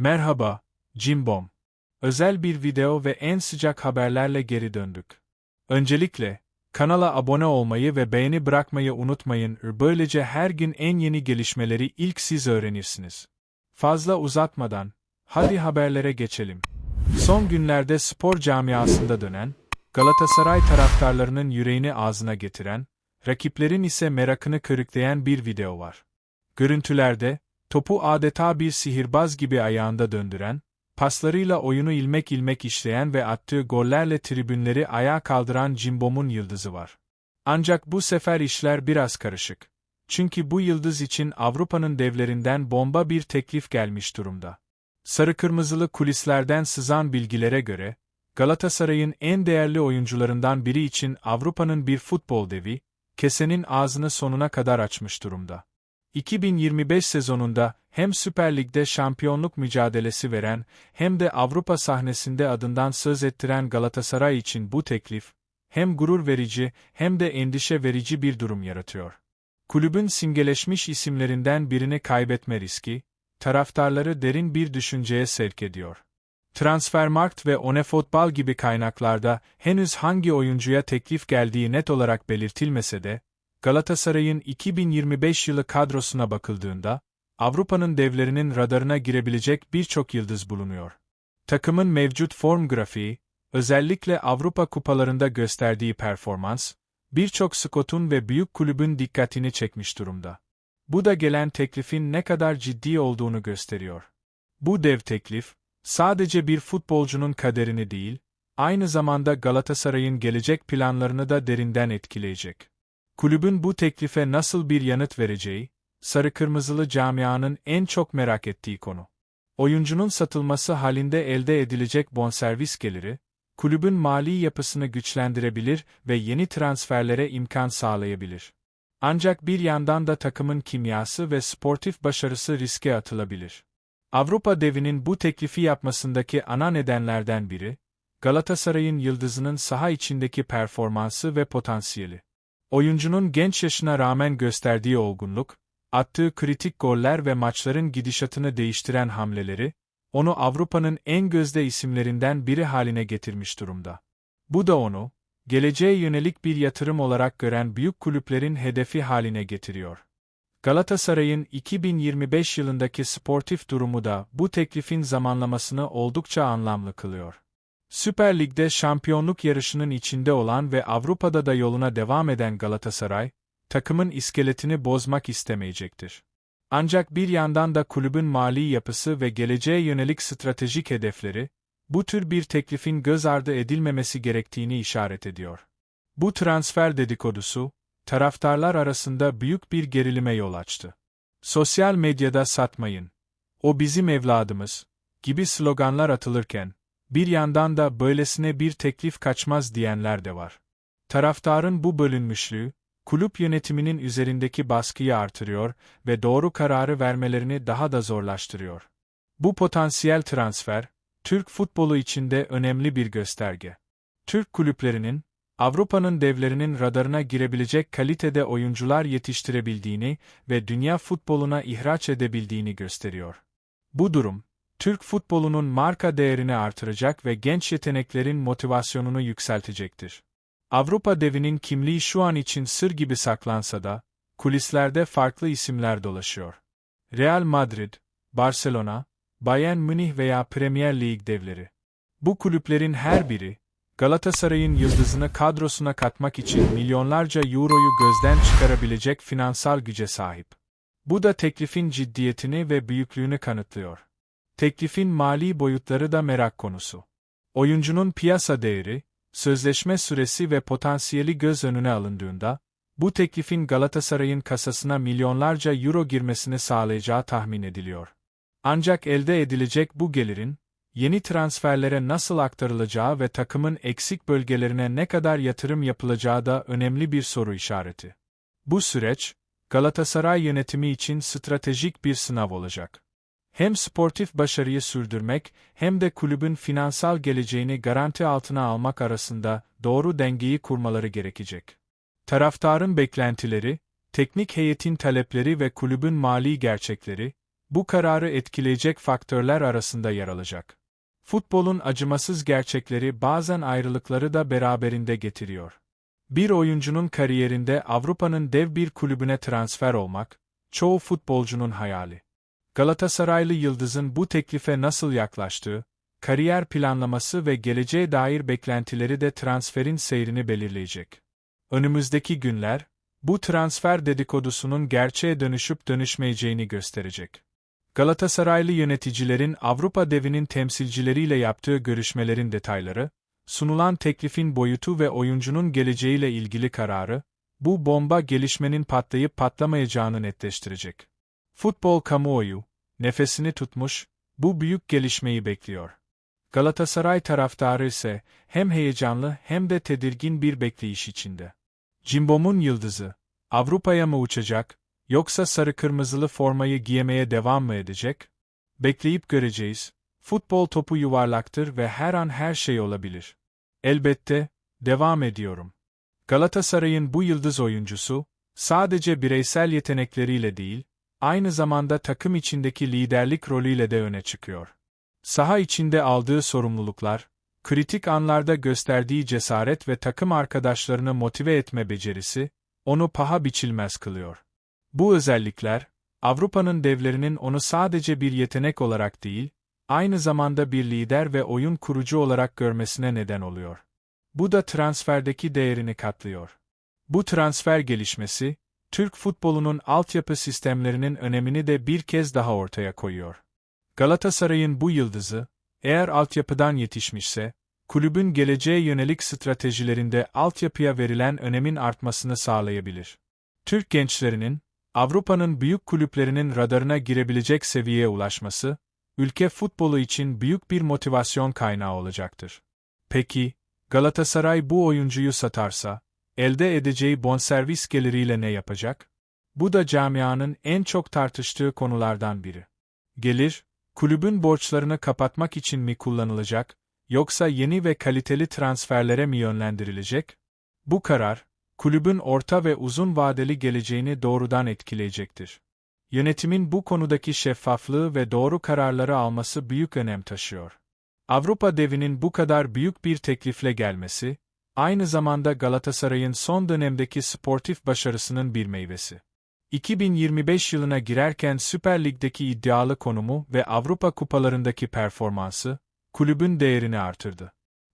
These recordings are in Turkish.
Merhaba, Cimbom. Özel bir video ve en sıcak haberlerle geri döndük. Öncelikle, kanala abone olmayı ve beğeni bırakmayı unutmayın. Böylece her gün en yeni gelişmeleri ilk siz öğrenirsiniz. Fazla uzatmadan, hadi haberlere geçelim. Son günlerde spor camiasında dönen, Galatasaray taraftarlarının yüreğini ağzına getiren, rakiplerin ise merakını körükleyen bir video var. Görüntülerde, topu adeta bir sihirbaz gibi ayağında döndüren, paslarıyla oyunu ilmek ilmek işleyen ve attığı gollerle tribünleri ayağa kaldıran Cimbom'un yıldızı var. Ancak bu sefer işler biraz karışık. Çünkü bu yıldız için Avrupa'nın devlerinden bomba bir teklif gelmiş durumda. Sarı kırmızılı kulislerden sızan bilgilere göre, Galatasaray'ın en değerli oyuncularından biri için Avrupa'nın bir futbol devi, kesenin ağzını sonuna kadar açmış durumda. 2025 sezonunda hem Süper Lig'de şampiyonluk mücadelesi veren hem de Avrupa sahnesinde adından söz ettiren Galatasaray için bu teklif, hem gurur verici hem de endişe verici bir durum yaratıyor. Kulübün simgeleşmiş isimlerinden birini kaybetme riski, taraftarları derin bir düşünceye sevk ediyor. Transfermarkt ve Onefotbal gibi kaynaklarda henüz hangi oyuncuya teklif geldiği net olarak belirtilmese de, Galatasaray'ın 2025 yılı kadrosuna bakıldığında, Avrupa'nın devlerinin radarına girebilecek birçok yıldız bulunuyor. Takımın mevcut form grafiği, özellikle Avrupa kupalarında gösterdiği performans, birçok skotun ve büyük kulübün dikkatini çekmiş durumda. Bu da gelen teklifin ne kadar ciddi olduğunu gösteriyor. Bu dev teklif, sadece bir futbolcunun kaderini değil, aynı zamanda Galatasaray'ın gelecek planlarını da derinden etkileyecek. Kulübün bu teklife nasıl bir yanıt vereceği, sarı kırmızılı camianın en çok merak ettiği konu. Oyuncunun satılması halinde elde edilecek bonservis geliri, kulübün mali yapısını güçlendirebilir ve yeni transferlere imkan sağlayabilir. Ancak bir yandan da takımın kimyası ve sportif başarısı riske atılabilir. Avrupa devinin bu teklifi yapmasındaki ana nedenlerden biri, Galatasaray'ın yıldızının saha içindeki performansı ve potansiyeli. Oyuncunun genç yaşına rağmen gösterdiği olgunluk, attığı kritik goller ve maçların gidişatını değiştiren hamleleri, onu Avrupa'nın en gözde isimlerinden biri haline getirmiş durumda. Bu da onu, geleceğe yönelik bir yatırım olarak gören büyük kulüplerin hedefi haline getiriyor. Galatasaray'ın 2025 yılındaki sportif durumu da bu teklifin zamanlamasını oldukça anlamlı kılıyor. Süper Lig'de şampiyonluk yarışının içinde olan ve Avrupa'da da yoluna devam eden Galatasaray, takımın iskeletini bozmak istemeyecektir. Ancak bir yandan da kulübün mali yapısı ve geleceğe yönelik stratejik hedefleri, bu tür bir teklifin göz ardı edilmemesi gerektiğini işaret ediyor. Bu transfer dedikodusu, taraftarlar arasında büyük bir gerilime yol açtı. Sosyal medyada satmayın, o bizim evladımız, gibi sloganlar atılırken, bir yandan da böylesine bir teklif kaçmaz diyenler de var. Taraftarın bu bölünmüşlüğü, kulüp yönetiminin üzerindeki baskıyı artırıyor ve doğru kararı vermelerini daha da zorlaştırıyor. Bu potansiyel transfer, Türk futbolu içinde önemli bir gösterge. Türk kulüplerinin, Avrupa'nın devlerinin radarına girebilecek kalitede oyuncular yetiştirebildiğini ve dünya futboluna ihraç edebildiğini gösteriyor. Bu durum, Türk futbolunun marka değerini artıracak ve genç yeteneklerin motivasyonunu yükseltecektir. Avrupa devinin kimliği şu an için sır gibi saklansa da, kulislerde farklı isimler dolaşıyor. Real Madrid, Barcelona, Bayern Münih veya Premier Lig devleri. Bu kulüplerin her biri, Galatasaray'ın yıldızını kadrosuna katmak için milyonlarca euroyu gözden çıkarabilecek finansal güce sahip. Bu da teklifin ciddiyetini ve büyüklüğünü kanıtlıyor. Teklifin mali boyutları da merak konusu. Oyuncunun piyasa değeri, sözleşme süresi ve potansiyeli göz önüne alındığında, bu teklifin Galatasaray'ın kasasına milyonlarca euro girmesini sağlayacağı tahmin ediliyor. Ancak elde edilecek bu gelirin, yeni transferlere nasıl aktarılacağı ve takımın eksik bölgelerine ne kadar yatırım yapılacağı da önemli bir soru işareti. Bu süreç, Galatasaray yönetimi için stratejik bir sınav olacak. Hem sportif başarıyı sürdürmek hem de kulübün finansal geleceğini garanti altına almak arasında doğru dengeyi kurmaları gerekecek. Taraftarın beklentileri, teknik heyetin talepleri ve kulübün mali gerçekleri, bu kararı etkileyecek faktörler arasında yer alacak. Futbolun acımasız gerçekleri bazen ayrılıkları da beraberinde getiriyor. Bir oyuncunun kariyerinde Avrupa'nın dev bir kulübüne transfer olmak, çoğu futbolcunun hayali. Galatasaraylı Yıldız'ın bu teklife nasıl yaklaştığı, kariyer planlaması ve geleceğe dair beklentileri de transferin seyrini belirleyecek. Önümüzdeki günler, bu transfer dedikodusunun gerçeğe dönüşüp dönüşmeyeceğini gösterecek. Galatasaraylı yöneticilerin Avrupa devinin temsilcileriyle yaptığı görüşmelerin detayları, sunulan teklifin boyutu ve oyuncunun geleceğiyle ilgili kararı, bu bomba gelişmenin patlayıp patlamayacağını netleştirecek. Futbol kamuoyu, nefesini tutmuş, bu büyük gelişmeyi bekliyor. Galatasaray taraftarı ise hem heyecanlı hem de tedirgin bir bekleyiş içinde. Cimbom'un yıldızı, Avrupa'ya mı uçacak, yoksa sarı kırmızılı formayı giymeye devam mı edecek? Bekleyip göreceğiz. Futbol topu yuvarlaktır ve her an her şey olabilir. Elbette, devam ediyorum. Galatasaray'ın bu yıldız oyuncusu, sadece bireysel yetenekleriyle değil, aynı zamanda takım içindeki liderlik rolüyle de öne çıkıyor. Saha içinde aldığı sorumluluklar, kritik anlarda gösterdiği cesaret ve takım arkadaşlarını motive etme becerisi, onu paha biçilmez kılıyor. Bu özellikler, Avrupa'nın devlerinin onu sadece bir yetenek olarak değil, aynı zamanda bir lider ve oyun kurucu olarak görmesine neden oluyor. Bu da transferdeki değerini katlıyor. Bu transfer gelişmesi, Türk futbolunun altyapı sistemlerinin önemini de bir kez daha ortaya koyuyor. Galatasaray'ın bu yıldızı, eğer altyapıdan yetişmişse, kulübün geleceğe yönelik stratejilerinde altyapıya verilen önemin artmasını sağlayabilir. Türk gençlerinin, Avrupa'nın büyük kulüplerinin radarına girebilecek seviyeye ulaşması, ülke futbolu için büyük bir motivasyon kaynağı olacaktır. Peki, Galatasaray bu oyuncuyu satarsa, elde edeceği bonservis geliriyle ne yapacak? Bu da camianın en çok tartıştığı konulardan biri. Gelir, kulübün borçlarını kapatmak için mi kullanılacak, yoksa yeni ve kaliteli transferlere mi yönlendirilecek? Bu karar, kulübün orta ve uzun vadeli geleceğini doğrudan etkileyecektir. Yönetimin bu konudaki şeffaflığı ve doğru kararları alması büyük önem taşıyor. Avrupa devinin bu kadar büyük bir teklifle gelmesi, aynı zamanda Galatasaray'ın son dönemdeki sportif başarısının bir meyvesi. 2025 yılına girerken Süper Lig'deki iddialı konumu ve Avrupa kupalarındaki performansı, kulübün değerini artırdı.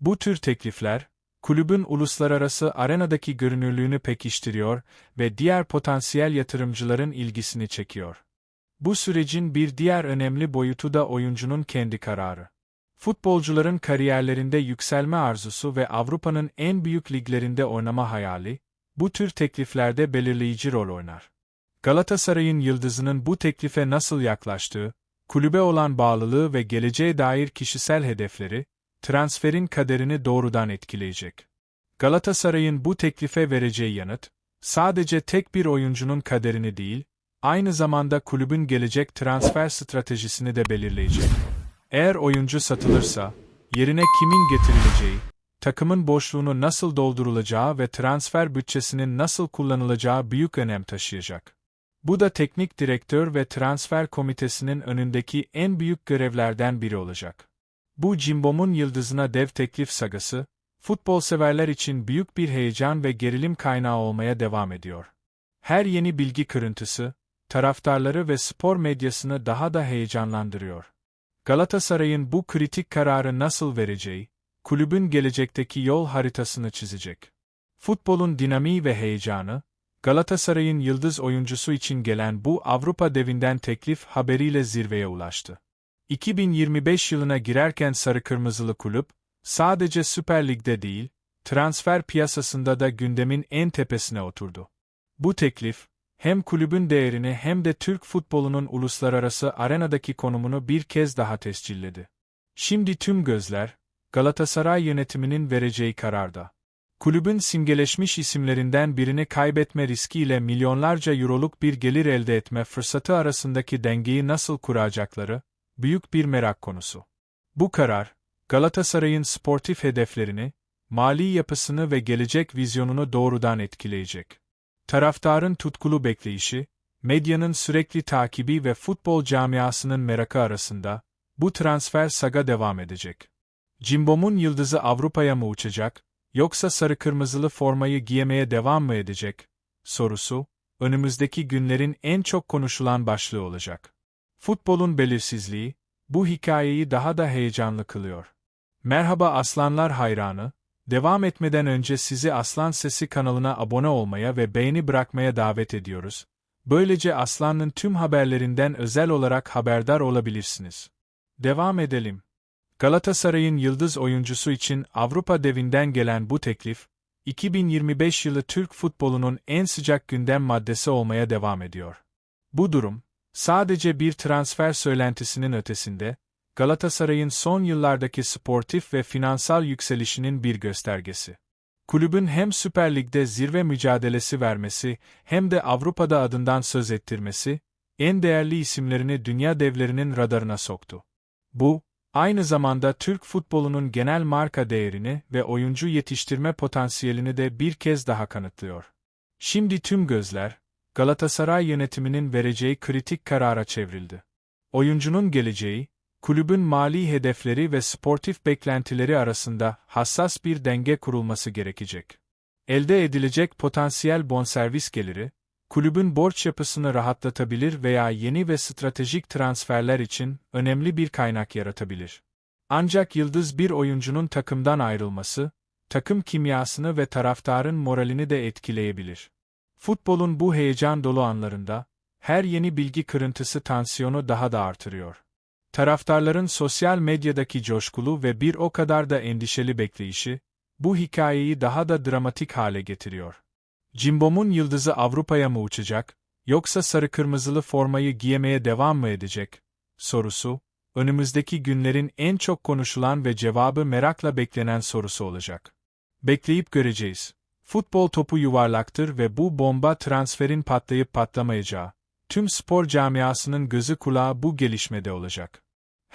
Bu tür teklifler, kulübün uluslararası arenadaki görünürlüğünü pekiştiriyor ve diğer potansiyel yatırımcıların ilgisini çekiyor. Bu sürecin bir diğer önemli boyutu da oyuncunun kendi kararı. Futbolcuların kariyerlerinde yükselme arzusu ve Avrupa'nın en büyük liglerinde oynama hayali, bu tür tekliflerde belirleyici rol oynar. Galatasaray'ın yıldızının bu teklife nasıl yaklaştığı, kulübe olan bağlılığı ve geleceğe dair kişisel hedefleri, transferin kaderini doğrudan etkileyecek. Galatasaray'ın bu teklife vereceği yanıt, sadece tek bir oyuncunun kaderini değil, aynı zamanda kulübün gelecek transfer stratejisini de belirleyecek. Eğer oyuncu satılırsa, yerine kimin getirileceği, takımın boşluğunu nasıl doldurulacağı ve transfer bütçesinin nasıl kullanılacağı büyük önem taşıyacak. Bu da teknik direktör ve transfer komitesinin önündeki en büyük görevlerden biri olacak. Bu Cimbom'un yıldızına dev teklif sagası, futbol severler için büyük bir heyecan ve gerilim kaynağı olmaya devam ediyor. Her yeni bilgi kırıntısı, taraftarları ve spor medyasını daha da heyecanlandırıyor. Galatasaray'ın bu kritik kararı nasıl vereceği, kulübün gelecekteki yol haritasını çizecek. Futbolun dinamiği ve heyecanı, Galatasaray'ın yıldız oyuncusu için gelen bu Avrupa devinden teklif haberiyle zirveye ulaştı. 2025 yılına girerken Sarı Kırmızılı Kulüp, sadece Süper Lig'de değil, transfer piyasasında da gündemin en tepesine oturdu. Bu teklif, hem kulübün değerini hem de Türk futbolunun uluslararası arenadaki konumunu bir kez daha tescilledi. Şimdi tüm gözler, Galatasaray yönetiminin vereceği kararda. Kulübün simgeleşmiş isimlerinden birini kaybetme riskiyle milyonlarca euroluk bir gelir elde etme fırsatı arasındaki dengeyi nasıl kuracakları, büyük bir merak konusu. Bu karar, Galatasaray'ın sportif hedeflerini, mali yapısını ve gelecek vizyonunu doğrudan etkileyecek. Taraftarın tutkulu bekleyişi, medyanın sürekli takibi ve futbol camiasının merakı arasında, bu transfer saga devam edecek. Cimbom'un yıldızı Avrupa'ya mı uçacak, yoksa sarı kırmızılı formayı giyemeye devam mı edecek? Sorusu, önümüzdeki günlerin en çok konuşulan başlığı olacak. Futbolun belirsizliği, bu hikayeyi daha da heyecanlı kılıyor. Merhaba Aslanlar hayranı, devam etmeden önce sizi Aslan Sesi kanalına abone olmaya ve beğeni bırakmaya davet ediyoruz. Böylece Aslan'ın tüm haberlerinden özel olarak haberdar olabilirsiniz. Devam edelim. Galatasaray'ın yıldız oyuncusu için Avrupa devinden gelen bu teklif, 2025 yılı Türk futbolunun en sıcak gündem maddesi olmaya devam ediyor. Bu durum, sadece bir transfer söylentisinin ötesinde, Galatasaray'ın son yıllardaki sportif ve finansal yükselişinin bir göstergesi. Kulübün hem Süper Lig'de zirve mücadelesi vermesi hem de Avrupa'da adından söz ettirmesi, en değerli isimlerini dünya devlerinin radarına soktu. Bu, aynı zamanda Türk futbolunun genel marka değerini ve oyuncu yetiştirme potansiyelini de bir kez daha kanıtlıyor. Şimdi tüm gözler, Galatasaray yönetiminin vereceği kritik karara çevrildi. Oyuncunun geleceği, kulübün mali hedefleri ve sportif beklentileri arasında hassas bir denge kurulması gerekecek. Elde edilecek potansiyel bonservis geliri, kulübün borç yapısını rahatlatabilir veya yeni ve stratejik transferler için önemli bir kaynak yaratabilir. Ancak yıldız bir oyuncunun takımdan ayrılması, takım kimyasını ve taraftarın moralini de etkileyebilir. Futbolun bu heyecan dolu anlarında, her yeni bilgi kırıntısı tansiyonu daha da artırıyor. Taraftarların sosyal medyadaki coşkulu ve bir o kadar da endişeli bekleyişi, bu hikayeyi daha da dramatik hale getiriyor. Cimbom'un yıldızı Avrupa'ya mı uçacak, yoksa sarı kırmızılı formayı giyemeye devam mı edecek? Sorusu, önümüzdeki günlerin en çok konuşulan ve cevabı merakla beklenen sorusu olacak. Bekleyip göreceğiz. Futbol topu yuvarlaktır ve bu bomba transferin patlayıp patlamayacağı, tüm spor camiasının gözü kulağı bu gelişmede olacak.